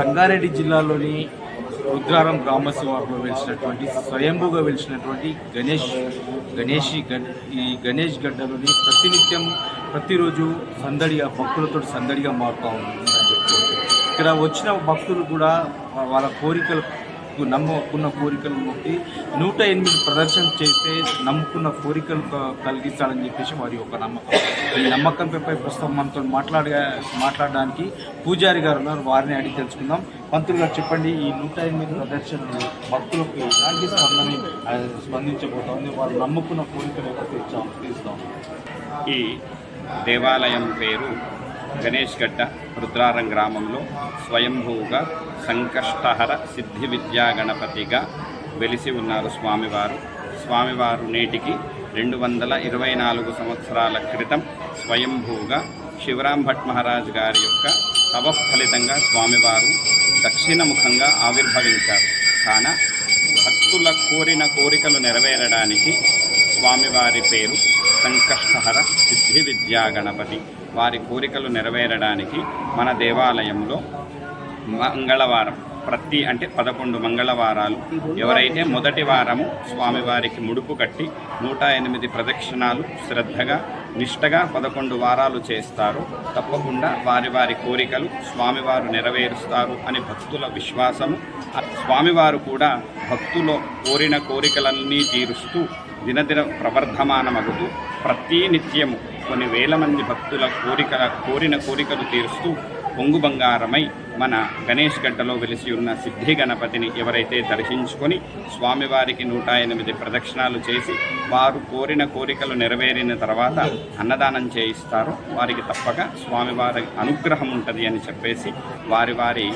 సంగారెడ్డి జిల్లాలోని రుద్రారం గ్రామ వెలిసినటువంటి స్వయంభూగా వెలిసినటువంటి గణేష్ గణేషి ఈ గణేష్ గడ్డలోని ప్రతినిత్యం ప్రతిరోజు సందడిగా భక్తులతో సందడిగా మారుతూ ఉంటుంది అని చెప్పుకోవచ్చు. ఇక్కడ వచ్చిన భక్తులు కూడా వాళ్ళ కోరికలు నమ్ముకున్న కోరికలు బట్టి నూట ఎనిమిది ప్రదర్శన చేస్తే నమ్ముకున్న కోరికలు కలిగిస్తాడని చెప్పేసి వారి యొక్క నమ్మకం. ఈ నమ్మకంపై ప్రస్తుతం మనతో మాట్లాడగా మాట్లాడడానికి పూజారి గారు ఉన్నారు. వారిని అడిగి తెలుసుకుందాం. పంతులు గారు చెప్పండి ఈ నూట ఎనిమిది ప్రదర్శనలు భక్తులకు ఎలాంటి స్పందని స్పందించబోతోంది? వారు నమ్ముకున్న కోరికలు ఎలా తీర్చా తీస్తాం ఈ దేవాలయం పేరు గణేష్ గడ్డ రుద్రారం గ్రామంలో స్వయంభూగా సంకష్టహర సిద్ధి విద్యా గణపతిగా వెలిసి ఉన్నారు స్వామివారు. స్వామివారు నేటికి రెండు వందల ఇరవై నాలుగు సంవత్సరాల క్రితం స్వయంభూగా శివరాం భట్ మహారాజ్ గారి యొక్క తవ ఫలితంగా స్వామివారు దక్షిణముఖంగా ఆవిర్భవించారు. కాన భక్తుల కోరిన కోరికలు నెరవేరడానికి స్వామివారి పేరు సంకష్టహర సిద్ధి విద్యా గణపతి. వారి కోరికలు నెరవేరడానికి మన దేవాలయంలో మంగళవారం ప్రతి అంటే పదకొండు మంగళవారాలు. ఎవరైతే మొదటి వారము స్వామివారికి ముడుపు కట్టి నూట ఎనిమిది ప్రదక్షిణాలు శ్రద్ధగా నిష్టగా పదకొండు వారాలు చేస్తారో తప్పకుండా వారి వారి కోరికలు స్వామివారు నెరవేరుస్తారు అని భక్తుల విశ్వాసము. స్వామివారు కూడా భక్తులు కోరిన కోరికలన్నీ తీరుస్తూ దినదిన ప్రవర్ధమానమగుతూ ప్రతినిత్యము కొన్ని వేల మంది భక్తుల కోరికల కోరిన కోరికలు తీరుస్తూ పొంగు బంగారమై మన గణేష్ గడ్డలో వెలిసి ఉన్న సిద్ధి గణపతిని ఎవరైతే దర్శించుకొని స్వామివారికి నూట ఎనిమిది ప్రదక్షిణాలు చేసి వారు కోరిన కోరికలు నెరవేరిన తర్వాత అన్నదానం చేయిస్తారో వారికి తప్పక స్వామివారి అనుగ్రహం ఉంటుంది అని చెప్పేసి వారి వారి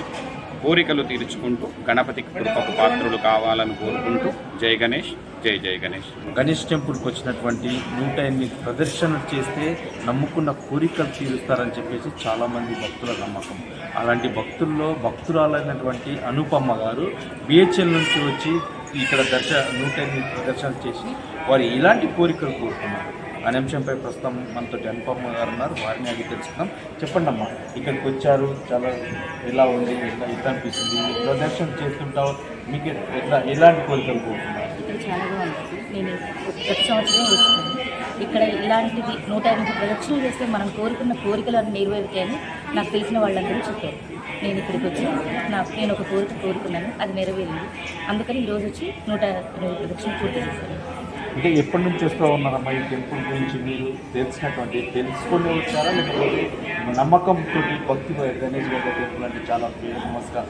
కోరికలు తీర్చుకుంటూ గణపతికి కృపకు పాత్రులు కావాలని కోరుకుంటూ జై గణేష్. జై జై గణేష్. గణేష్ టెంపుల్కి వచ్చినటువంటి నూట ఎనిమిది ప్రదర్శనలు చేస్తే నమ్ముకున్న కోరికలు తీరుస్తారని చెప్పేసి చాలామంది భక్తుల నమ్మకం. అలాంటి భక్తుల్లో భక్తురాలైనటువంటి అనుపమ్మ గారు బిహెచ్ఎల్ నుంచి వచ్చి ఇక్కడ దర్శ నూట ఎనిమిది ప్రదర్శనలు చేసి వారు ఇలాంటి కోరికలు కోరుకున్నారు. అనే అంశంపై ప్రస్తుతం మనతో అనుపమ్మ గారు ఉన్నారు. వారిని అడిగి తెలుసుకుందాం. చెప్పండి అమ్మా ఇక్కడికి వచ్చారు. చాలా ఎలా ఉంది? ఎట్లా ఎట్లా అనిపిస్తుంది? ప్రదర్శన చేస్తుంటావు. మీకు ఎట్లా ఎలాంటి కోరికలు కోరుకున్నారు? ఇక్కడ చాలా బాగుంటుంది నేను ప్రతి సంవత్సరం వచ్చాను ఇక్కడ ఇలాంటిది నూట ఎనిమిది ప్రదక్షిణలు చేస్తే మనం కోరుకున్న కోరికలను నెరవేరుతాయని నాకు తెలిసిన వాళ్ళందరూ చెప్పారు. నేను ఇక్కడికి వచ్చి నాకు నేను ఒక కోరిక కోరుకున్నాను. అది నెరవేరింది. అందుకని ఈరోజు వచ్చి నూట ఎనిమిది ప్రదక్షిణలు పూర్తి చేశాను. అంటే ఎప్పటి నుంచి వస్తూ ఉన్నారమ్మా ఈ టెంపుల్ గురించి మీరు తెలిసినటువంటి తెలుసుకొని వచ్చారా? లేకపోతే నమ్మకంతో భక్తి గణేష్ గారి టెంపుల్ అంటే చాలా ఫేమస్గా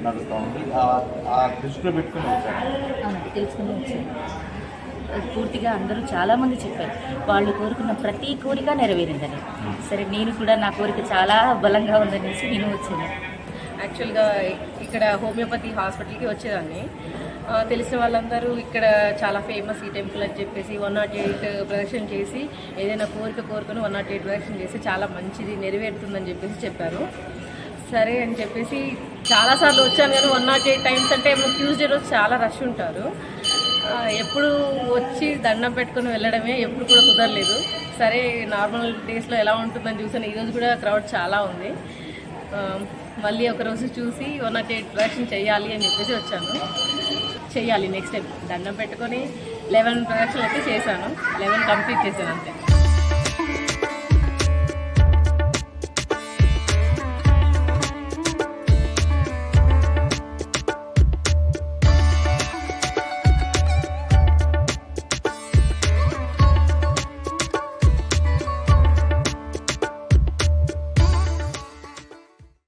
నడుస్తూ ఉంది. ఆ- దృష్టిలో పెట్టుకొని వచ్చారా? తెలుసుకుని వచ్చాను. పూర్తిగా అందరూ చాలామంది చెప్పారు వాళ్ళు కోరుకున్న ప్రతి కోరిక నెరవేరిందని. సరే నేను కూడా నా కోరిక చాలా బలంగా ఉందనేసి నేను వచ్చాను. యాక్చువల్గా ఇక్కడ హోమియోపతి హాస్పిటల్కి వచ్చేదాన్ని. తెలిసిన వాళ్ళందరూ ఇక్కడ చాలా ఫేమస్ ఈ టెంపుల్ అని చెప్పేసి వన్ నాట్ ఎయిట్ ప్రదక్షిణ చేసి ఏదైనా కోరిక కోరుకొని వన్ నాట్ ఎయిట్ ప్రదక్షిణ చేసి చాలా మంచిది నెరవేరుతుందని చెప్పేసి చెప్పారు. సరే అని చెప్పేసి చాలాసార్లు వచ్చాను కానీ వన్ నాట్ ఎయిట్ టైమ్స్ అంటే ట్యూస్డే రోజు చాలా రష్ ఉంటారు. ఎప్పుడు వచ్చి దండం పెట్టుకొని వెళ్ళడమే ఎప్పుడు కూడా కుదరలేదు. సరే నార్మల్ డేస్లో ఎలా ఉంటుందని చూసాను ఈరోజు కూడా క్రౌడ్ చాలా ఉంది. మళ్ళీ ఒక రోజు చూసి వన్ నాట్ ఎయిట్ ప్రొడక్షన్ చేయాలి అని చెప్పేసి వచ్చాను. చేయాలి నెక్స్ట్ టైం దండం పెట్టుకొని లెవెన్ ప్రొడక్షన్ అయితే చేశాను. లెవెన్ కంప్లీట్ చేశాను అంతే.